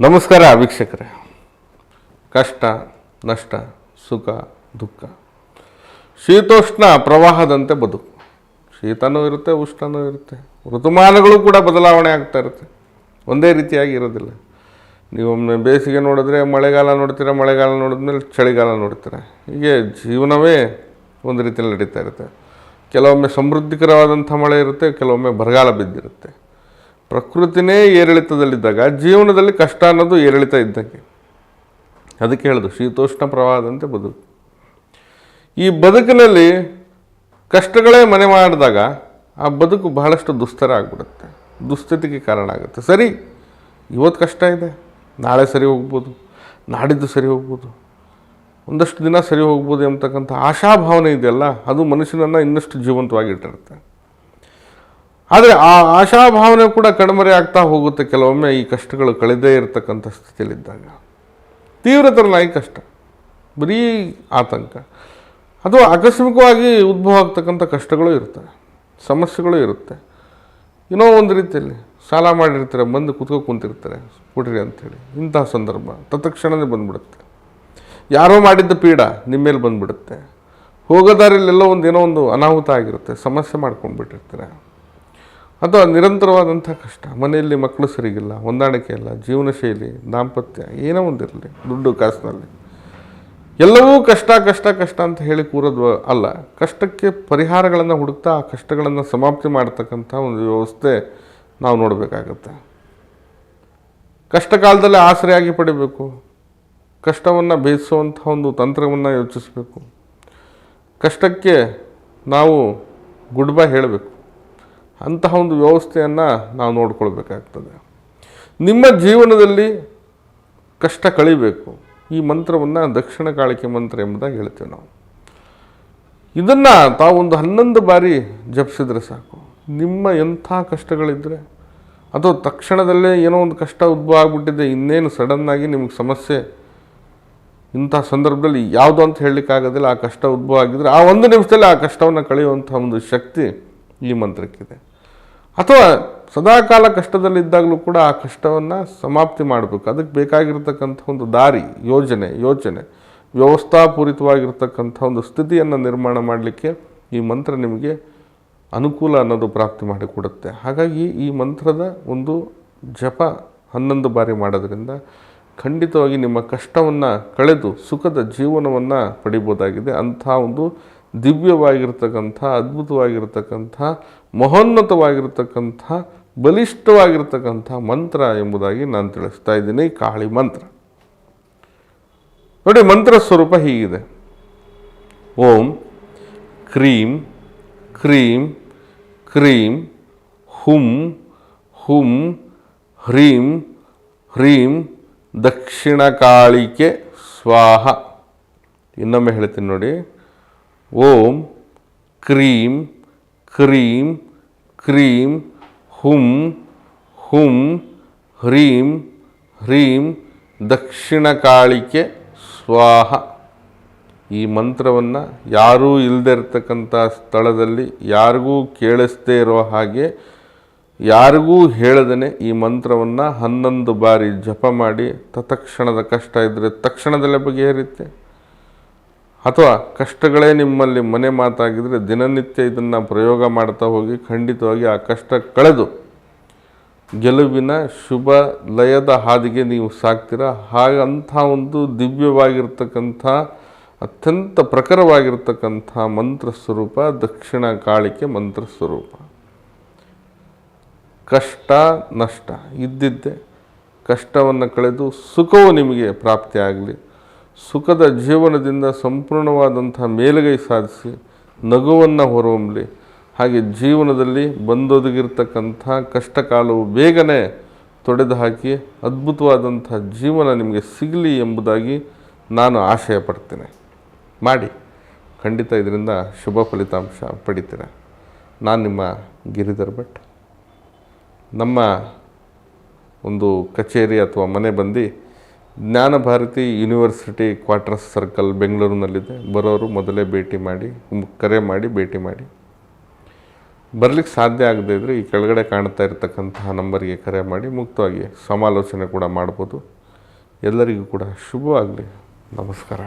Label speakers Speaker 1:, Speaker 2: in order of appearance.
Speaker 1: ನಮಸ್ಕಾರ ವೀಕ್ಷಕರೇ. ಕಷ್ಟ, ನಷ್ಟ, ಸುಖ, ದುಃಖ. ಶೀತೋಷ್ಣ ಪ್ರವಾಹದಂತೆ ಬದುಕು. ಶೀತನೂ ಇರುತ್ತೆ, ಉಷ್ಣನೂ ಇರುತ್ತೆ. ಋತುಮಾನಗಳು ಕೂಡ ಬದಲಾವಣೆ ಆಗ್ತಾ ಇರುತ್ತೆ. ಒಂದೇ ರೀತಿಯಾಗಿ ಇರೋದಿಲ್ಲ. ನೀವೊಮ್ಮೆ ಬೇಸಿಗೆ ನೋಡಿದ್ರೆ ಮಳೆಗಾಲ ನೋಡ್ತೀರ, ಮಳೆಗಾಲ ನೋಡಿದ್ಮೇಲೆ ಚಳಿಗಾಲ ನೋಡ್ತೀರ. ಹೀಗೆ ಜೀವನವೇ ಒಂದು ರೀತಿಯಲ್ಲಿ ನಡೀತಾ ಇರುತ್ತೆ. ಕೆಲವೊಮ್ಮೆ ಸಮೃದ್ಧಿಕರವಾದಂಥ ಮಳೆ ಇರುತ್ತೆ, ಕೆಲವೊಮ್ಮೆ ಬರಗಾಲ ಬಿದ್ದಿರುತ್ತೆ. ಪ್ರಕೃತಿನೇ ಏರಿಳಿತದಲ್ಲಿದ್ದಾಗ ಜೀವನದಲ್ಲಿ ಕಷ್ಟ ಅನ್ನೋದು ಏರಿಳಿತ ಇದ್ದಂಗೆ ಅದಕ್ಕೆ ಹೇಳೋದು, ಶೀತೋಷ್ಣ ಪ್ರವಾಹದಂತೆ ಬದುಕು. ಈ ಬದುಕಿನಲ್ಲಿ ಕಷ್ಟಗಳೇ ಮನೆ ಮಾಡಿದಾಗ ಆ ಬದುಕು ಬಹಳಷ್ಟು ದುಸ್ತರ ಆಗಿಬಿಡುತ್ತೆ. ದುಸ್ಥಿತಿಗೆ ಕಾರಣ ಆಗುತ್ತೆ. ಸರಿ, ಇವತ್ತು ಕಷ್ಟ ಇದೆ, ನಾಳೆ ಸರಿ ಹೋಗ್ಬೋದು, ನಾಡಿದ್ದು ಸರಿ ಹೋಗ್ಬೋದು, ಒಂದಷ್ಟು ದಿನ ಸರಿ ಹೋಗ್ಬೋದು ಎಂಬತಕ್ಕಂಥ ಆಶಾಭಾವನೆ ಇದೆಯಲ್ಲ, ಅದು ಮನುಷ್ಯನನ್ನು ಇನ್ನಷ್ಟು ಜೀವಂತವಾಗಿಟ್ಟಿರುತ್ತೆ ಆದರೆ ಆ ಆಶಾಭಾವನೆ ಕೂಡ ಕಣ್ಮರೆ ಆಗ್ತಾ ಹೋಗುತ್ತೆ ಕೆಲವೊಮ್ಮೆ ಈ ಕಷ್ಟಗಳು ಕಳೆದೇ ಇರತಕ್ಕಂಥ ಸ್ಥಿತಿಯಲ್ಲಿದ್ದಾಗ. ತೀವ್ರತರನಾಗಿ ಕಷ್ಟ, ಬರೀ ಆತಂಕ. ಅಥವಾ ಆಕಸ್ಮಿಕವಾಗಿ ಉದ್ಭವ ಆಗ್ತಕ್ಕಂಥ ಕಷ್ಟಗಳು ಇರ್ತವೆ ಸಮಸ್ಯೆಗಳು ಇರುತ್ತೆ. ಏನೋ ಒಂದು ರೀತಿಯಲ್ಲಿ ಸಾಲ ಮಾಡಿರ್ತಾರೆ, ಬಂದು ಕುತ್ಕೋ ಕುಂತಿರ್ತಾರೆ, ಕೊಡ್ರಿ ಅಂಥೇಳಿ. ಇಂತಹ ಸಂದರ್ಭ ತತ್ಕ್ಷಣವೇ ಬಂದ್ಬಿಡುತ್ತೆ. ಯಾರೋ ಮಾಡಿದ್ದ ಪೀಡ ನಿಮ್ಮ ಮೇಲೆ ಬಂದ್ಬಿಡುತ್ತೆ. ಹೋಗೋ ದಾರಿಲೆಲ್ಲೋ ಒಂದು ಏನೋ ಒಂದು ಅನಾಹುತ ಆಗಿರುತ್ತೆ, ಸಮಸ್ಯೆ ಮಾಡ್ಕೊಂಡ್ಬಿಟ್ಟಿರ್ತಾರೆ. ಅಥವಾ ನಿರಂತರವಾದಂಥ ಕಷ್ಟ. ಮನೆಯಲ್ಲಿ ಮಕ್ಕಳು ಸರಿಗಿಲ್ಲ, ಹೊಂದಾಣಿಕೆ ಇಲ್ಲ ಜೀವನ ಶೈಲಿ ದಾಂಪತ್ಯ ಏನೋ ಒಂದಿರಲಿ, ದುಡ್ಡು ಕಾಸಿನಲ್ಲಿ. ಎಲ್ಲವೂ ಕಷ್ಟ ಕಷ್ಟ ಕಷ್ಟ ಅಂತ ಹೇಳಿ ಕೂರೋದು ಅಲ್ಲ. ಕಷ್ಟಕ್ಕೆ ಪರಿಹಾರಗಳನ್ನು ಹುಡುಕ್ತಾ ಆ ಕಷ್ಟಗಳನ್ನು ಸಮಾಪ್ತಿ ಮಾಡ್ತಕ್ಕಂಥ ಒಂದು ವ್ಯವಸ್ಥೆ ನಾವು ನೋಡಬೇಕಾಗತ್ತೆ. ಕಷ್ಟ ಕಾಲದಲ್ಲಿ ಆಸರೆಯಾಗಿ ಪಡಿಬೇಕು. ಕಷ್ಟವನ್ನು ಬೇಯಿಸುವಂಥ ಒಂದು ತಂತ್ರವನ್ನು ಯೋಚಿಸಬೇಕು. ಕಷ್ಟಕ್ಕೆ ನಾವು ಗುಡ್ ಬೈ ಹೇಳಬೇಕು. ಅಂತಹ ಒಂದು ವ್ಯವಸ್ಥೆಯನ್ನು ನಾವು ನೋಡ್ಕೊಳ್ಬೇಕಾಗ್ತದೆ. ನಿಮ್ಮ ಜೀವನದಲ್ಲಿ ಕಷ್ಟ ಕಳಿಬೇಕು. ಈ ಮಂತ್ರವನ್ನು ದಕ್ಷಿಣ ಕಾಳಿಕೆ ಮಂತ್ರ ಎಂಬುದಾಗಿ ಹೇಳ್ತೇವೆ ನಾವು. ಇದನ್ನು ತಾವೊಂದು ಹನ್ನೊಂದು ಬಾರಿ ಜಪಿಸಿದ್ರೆ ಸಾಕು. ನಿಮ್ಮ ಎಂಥ ಕಷ್ಟಗಳಿದ್ದರೆ ಅಥವಾ ತಕ್ಷಣದಲ್ಲೇ ಏನೋ ಒಂದು ಕಷ್ಟ ಉದ್ಭವ ಆಗಿಬಿಟ್ಟಿದೆ, ಇನ್ನೇನು ಸಡನ್ನಾಗಿ ನಿಮಗೆ ಸಮಸ್ಯೆ, ಇಂಥ ಸಂದರ್ಭದಲ್ಲಿ ಯಾವುದು ಅಂತ ಹೇಳಲಿಕ್ಕಾಗೋದಿಲ್ಲ ಆ ಕಷ್ಟ ಉದ್ಭವ ಆಗಿದ್ರೆ ಆ ಒಂದು ನಿಮಿಷದಲ್ಲಿ ಆ ಕಷ್ಟವನ್ನು ಕಳೆಯುವಂಥ ಒಂದು ಶಕ್ತಿ ಈ ಮಂತ್ರಕ್ಕಿದೆ. ಅಥವಾ ಸದಾಕಾಲ ಕಷ್ಟದಲ್ಲಿದ್ದಾಗಲೂ ಕೂಡ ಆ ಕಷ್ಟವನ್ನು ಸಮಾಪ್ತಿ ಮಾಡಬೇಕು. ಅದಕ್ಕೆ ಬೇಕಾಗಿರ್ತಕ್ಕಂಥ ಒಂದು ದಾರಿ, ಯೋಜನೆ, ಯೋಚನೆ, ವ್ಯವಸ್ಥಾಪೂರಿತವಾಗಿರ್ತಕ್ಕಂಥ ಒಂದು ಸ್ಥಿತಿಯನ್ನು ನಿರ್ಮಾಣ ಮಾಡಲಿಕ್ಕೆ ಈ ಮಂತ್ರ ನಿಮಗೆ ಅನುಕೂಲ ಅನ್ನೋದು ಪ್ರಾಪ್ತಿ ಮಾಡಿಕೊಡುತ್ತೆ ಹಾಗಾಗಿ ಈ ಮಂತ್ರದ ಒಂದು ಜಪ ಹನ್ನೊಂದು ಬಾರಿ ಮಾಡೋದರಿಂದ ಖಂಡಿತವಾಗಿ ನಿಮ್ಮ ಕಷ್ಟವನ್ನು ಕಳೆದು ಸುಖದ ಜೀವನವನ್ನು ಪಡಿಬೋದಾಗಿದೆ. ಅಂಥ ಒಂದು ದಿವ್ಯವಾಗಿರ್ತಕ್ಕಂಥ, ಅದ್ಭುತವಾಗಿರ್ತಕ್ಕಂಥ, ಮಹೋನ್ನತವಾಗಿರ್ತಕ್ಕಂಥ, ಬಲಿಷ್ಠವಾಗಿರ್ತಕ್ಕಂಥ ಮಂತ್ರ ಎಂಬುದಾಗಿ ನಾನು ತಿಳಿಸ್ತಾ ಇದ್ದೀನಿ. ಕಾಳಿ ಮಂತ್ರ. ನೋಡಿ, ಮಂತ್ರ ಸ್ವರೂಪ ಹೀಗಿದೆ. ಓಂ ಕ್ರೀಂ ಕ್ರೀಂ ಕ್ರೀಂ ಹುಂ ಹುಂ ಹ್ರೀಂ ಹ್ರೀಂ ದಕ್ಷಿಣ ಕಾಳಿಕೆ ಸ್ವಾಹ. ಇನ್ನೊಮ್ಮೆ ಹೇಳ್ತೀನಿ ನೋಡಿ. ಓಂ ಕ್ರೀಂ ಕ್ರೀಂ ಕ್ರೀಂ ಹುಂ ಹುಂ ಹ್ರೀಂ ಹ್ರೀಂ ದಕ್ಷಿಣ ಕಾಳಿಕೆ ಸ್ವಾಹ. ಈ ಮಂತ್ರವನ್ನು ಯಾರೂ ಇಲ್ಲದೆ ಇರತಕ್ಕಂಥ ಸ್ಥಳದಲ್ಲಿ ಯಾರಿಗೂ ಕೇಳಿಸ್ದೇ ಇರೋ ಹಾಗೆ ಯಾರಿಗೂ ಹೇಳದೇ ಈ ಮಂತ್ರವನ್ನು ಹನ್ನೊಂದು ಬಾರಿ ಜಪ ಮಾಡಿ ತತ್ಕ್ಷಣದ ಕಷ್ಟ ಇದ್ದರೆ ತಕ್ಷಣದಲ್ಲೇ ಬಗೆಹರಿಯುತ್ತೆ. ಅಥವಾ ಕಷ್ಟಗಳೇ ನಿಮ್ಮಲ್ಲಿ ಮನೆ ಮಾತಾಗಿದ್ದರೆ ದಿನನಿತ್ಯ ಇದನ್ನು ಪ್ರಯೋಗ ಮಾಡ್ತಾ ಹೋಗಿ ಖಂಡಿತವಾಗಿ ಆ ಕಷ್ಟ ಕಳೆದು ಗೆಲುವಿನ ಶುಭ ಲಯದ ಹಾದಿಗೆ ನೀವು ಸಾಕ್ತೀರ. ಹಾಗಂಥ ಒಂದು ದಿವ್ಯವಾಗಿರ್ತಕ್ಕಂಥ, ಅತ್ಯಂತ ಪ್ರಖರವಾಗಿರ್ತಕ್ಕಂಥ ಮಂತ್ರ ಸ್ವರೂಪ ದಕ್ಷಿಣ ಕಾಳಿಕೆ ಮಂತ್ರ ಸ್ವರೂಪ ಕಷ್ಟ, ನಷ್ಟ ಇದ್ದಿದ್ದೆ. ಕಷ್ಟವನ್ನು ಕಳೆದು ಸುಖವು ನಿಮಗೆ ಪ್ರಾಪ್ತಿಯಾಗಲಿ. ಸುಖದ ಜೀವನದಿಂದ ಸಂಪೂರ್ಣವಾದಂಥ ಮೇಲುಗೈ ಸಾಧಿಸಿ ನಗುವನ್ನು ಹೊರಹೊಮ್ಮಲಿ ಹಾಗೆ ಜೀವನದಲ್ಲಿ ಬಂದೊದಗಿರ್ತಕ್ಕಂಥ ಕಷ್ಟ ಕಾಲವು ಬೇಗನೆ ತೊಡೆದು ಹಾಕಿ ಅದ್ಭುತವಾದಂಥ ಜೀವನ ನಿಮಗೆ ಸಿಗಲಿ ಎಂಬುದಾಗಿ ನಾನು ಆಶಯ ಪಡ್ತೇನೆ ಮಾಡಿ. ಖಂಡಿತ ಇದರಿಂದ ಶುಭ ಫಲಿತಾಂಶ ಪಡಿತೀರ ನಾನು ನಿಮ್ಮ ಗಿರಿಧರ್ ಭಟ್. ನಮ್ಮ ಒಂದು ಕಚೇರಿ ಅಥವಾ ಮನೆ ಬಂದು ಜ್ಞಾನ ಭಾರತಿ ಯೂನಿವರ್ಸಿಟಿ ಕ್ವಾರ್ಟರ್ಸ್ ಸರ್ಕಲ್ ಬೆಂಗಳೂರಿನಲ್ಲಿದೆ. ಬರೋರು ಮೊದಲೇ ಭೇಟಿ ಮಾಡಿ ಕರೆ ಮಾಡಿ, ಭೇಟಿ ಮಾಡಿ. ಬರಲಿಕ್ಕೆ ಸಾಧ್ಯ ಆಗದೇ ಇದ್ದರೆ ಈ ಕೆಳಗಡೆ ಕಾಣ್ತಾ ಇರತಕ್ಕಂತಹ ನಂಬರಿಗೆ ಕರೆ ಮಾಡಿ, ಮುಕ್ತವಾಗಿ ಸಮಾಲೋಚನೆ ಕೂಡ ಮಾಡ್ಬೋದು. ಎಲ್ಲರಿಗೂ ಕೂಡ ಶುಭವಾಗಲಿ. ನಮಸ್ಕಾರ.